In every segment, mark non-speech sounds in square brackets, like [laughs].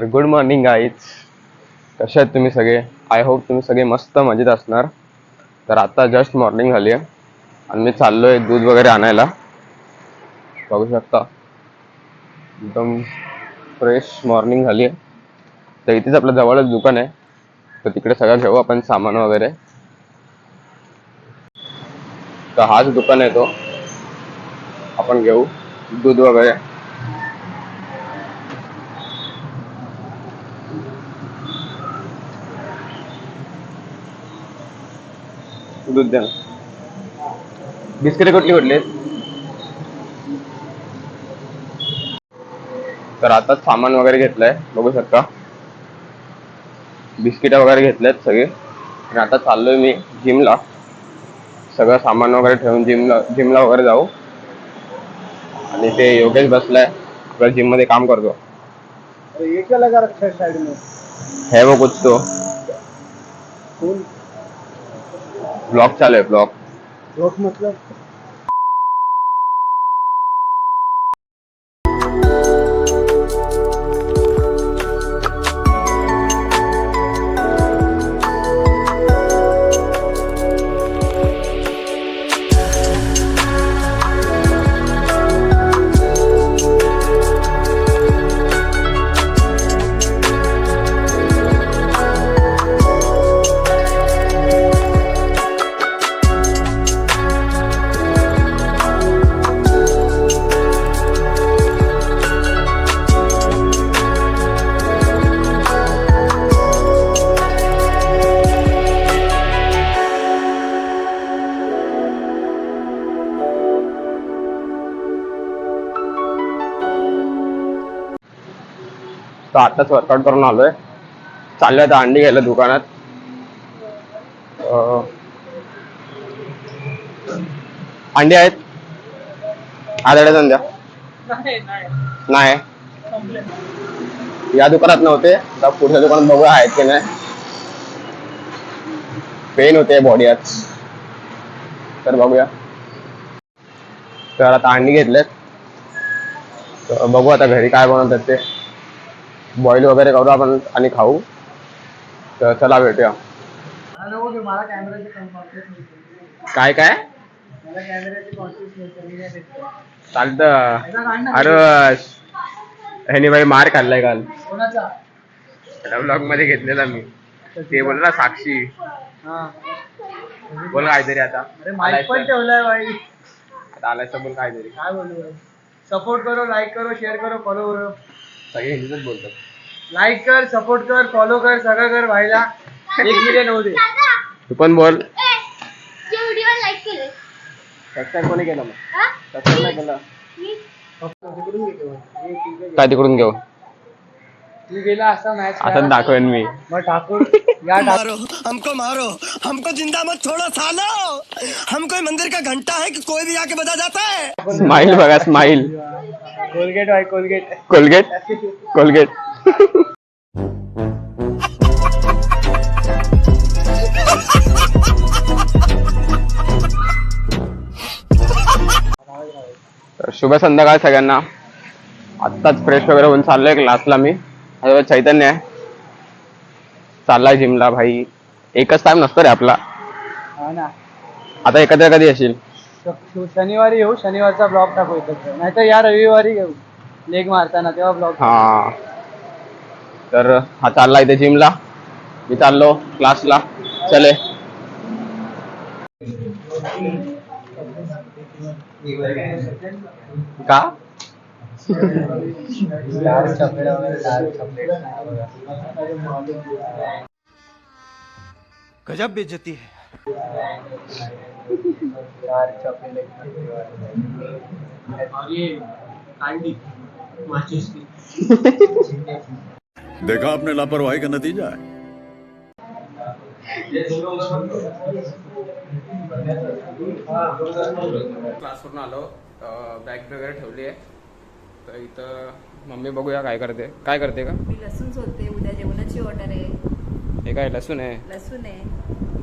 Good morning guys कसे आहेत तुम्ही सगळे? आय होप तुम्ही सगळे मस्त मजेत असणार. तर आता जस्ट मॉर्निंग झाली आहे. आणि मी चाललो आहे दूध वगैरे आणायला. बघू शकता. एकदम फ्रेश मॉर्निंग झाली आहे. तर इथेच आपल्या जवळच दुकान आहे. तर तिकडे सगळं घेऊ आपण सामान वगैरे. तर हाच दुकान आहे तो. आपण घेऊ दूध वगैरे. दूध द्या. बिस्किटे कुठली कुठली? तर आता सामान वगैरे घेतलंय बघू शकता. बिस्किट वगैरे घेतलेत सगळे. आणि आता चाललोय मी जिमला. सगळं सामान वगैरे ठेवून जिमला जिमला वगैरे जाऊ. आणि ते योगेश बसलाय आपल्या जिममध्ये काम करतो. है साइड में है वो कुछ तो फूल तर आताच वर्कआउट करून आलोय. चाललोय आता अंडी घ्यायला दुकानात. अं, अंडी आहेत? आधड्या संध्या नाही या दुकानात नव्हते. आता पुढच्या दुकानात बघूया आहेत की नाही. पेन होते बॉडीत तर बघूया. तर आता अंडी घेतलेत. तर बघू आता घरी काय बनवतात ते. बॉईल वगैरे करू आपण आणि खाऊ. तर चला भेटूया. काय काय. चालतं. अरे ह्याने बाई मार खाल्लाय काल. ब्लॉगमध्ये घेतलेला मी. ते बोल ना साक्षी. बोल काहीतरी आता. ठेवलाय भाई आता आलायचं बोल काहीतरी. काय बोलू सपोर्ट करो लाईक करो शेअर करो फॉलो करो. सगळे हिंदीतच बोलतात. लाईक कर सपोर्ट कर फॉलो कर सगळं कर भाईला. एक मिलियन होऊ दे. तू पण बोल. सबस्क्राईब कोणी केलं मग? हा? सबस्क्राईब नाही केलं. काय तिकडून घेऊ तू गेला असा मॅच आता दाखवेन मी. मग ठाकूर या ठाकूर. मारो हमको मारो. हमको जिंदा मत छोड़ो सालो. हम कोई मंदिर का घंटा है कि कोई भी आके बजा जाता है? स्माइल बघा स्माइल कोलगेट भाई कोलगेट. कोलगेट? कोलगेट. शुभ संध्याकाळ सगळ्यांना. आत्ताच फ्रेश वगैरे होऊन चाललोय क्लासला मी. चैतन्य आहे. चाललाय जिमला भाई. एकच टाइम नसतो रे आपला. हा ना. आता एकत्र कधी येशील? शनिवारी येऊ शनिवारचा ब्लॉग टाकू एकत्र नाहीतर या रविवारी घेऊ लेग मारताना तेव्हा ब्लॉग हा. तर हा चालला इथे जिमला मी चाललो क्लासला चले. का? गजब बेइज्जती है। देखा आपने लापरवाही का नतीजा है। क्लासवरून आलो. बॅग वगैरे ठेवली आहे. तर इथं मम्मी बघूया काय करते. काय करते का? मी लसूण सोलते. उद्या जेवणाची ऑर्डर आहे. हे काय लसूण आहे? लसूण आहे.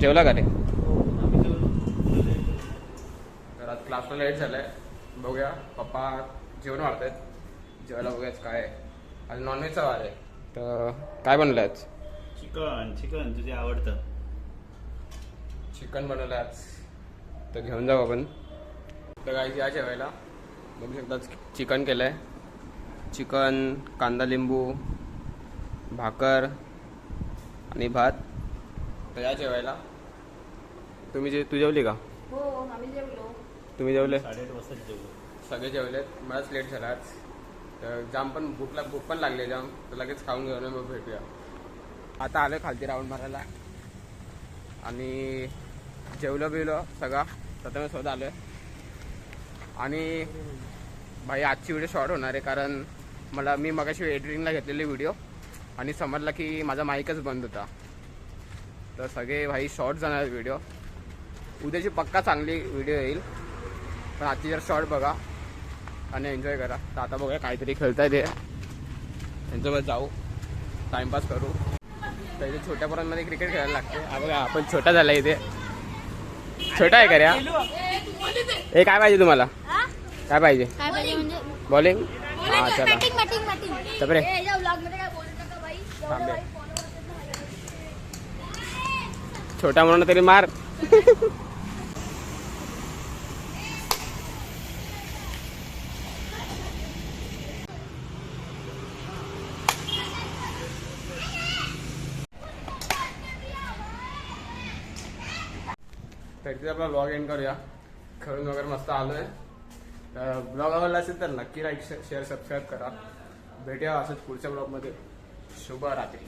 जेवला का रे तर आज क्लासला लेट झालाय. बघूया पप्पा जेवण वाढतायत जेवायला बघूयाच काय आहे. आज नॉनव्हेजचा वार आहे. तर काय बनवलं आज? चिकन चिकन तुझे आवडतं. चिकन बनवलं आज. तर घेऊन जाऊ आपण. तर काय या जेवायला. बघू शकता चिकन केलं आहे चिकन कांदा लिंबू भाकर आणि भात. तर या जेवायला. तुम्ही जे तू जेवली का? हो आम्ही जेवलो. तुम्ही जेवले? साडेआठ वाजता जेवलो. सगळे जेवलेत मलाच लेट झाला आज. तर जाम पण भूक लाग भूक पण लागली जाम. तर लगेच खाऊन घेऊन मग भेटूया. आता आलं खालती राऊंड मारायला. आणि जेवलं बिवलं सगळा. तर मी स्वतः आलोय. आणि भाई आजची व्हिडिओ शॉर्ट होणार आहे कारण मला मी मगाशी एडिटिंगला घेतलेली व्हिडिओ आणि समजलं की माझा माईकच बंद होता. तर सगळे भाई शॉर्ट जाणार व्हिडिओ उद्याची पक्का चांगली व्हिडिओ येईल. पण आजची जर शॉर्ट बघा आणि एन्जॉय करा. तर आता बघूया काहीतरी खेळता येते यांच्यामध्ये जाऊ. टाइमपास करू. तर इथे छोट्या पोरांमध्ये क्रिकेट खेळायला लागते. हा बघा आपण छोटा झाला इथे. छोटा आहे का रे हा? काय पाहिजे तुम्हाला? काय पाहिजे? काय पाहिजे म्हणजे? बॉलिंग हा चला. बॅटिंग बॅटिंग बॅटिंग तपरे ए [laughs] या vlog मध्ये काय बोलत नका बाई थांबे छोटा म्हणून तरी मार तर तिथे आपला ब्लॉग एंड करूया. खेळून वगैरे मस्त आलो तर ब्लॉग आवडला असेल तर नक्की लाईक शेअर सबस्क्राईब करा. भेटूया असंच पुढच्या ब्लॉगमध्ये शुभ रात्री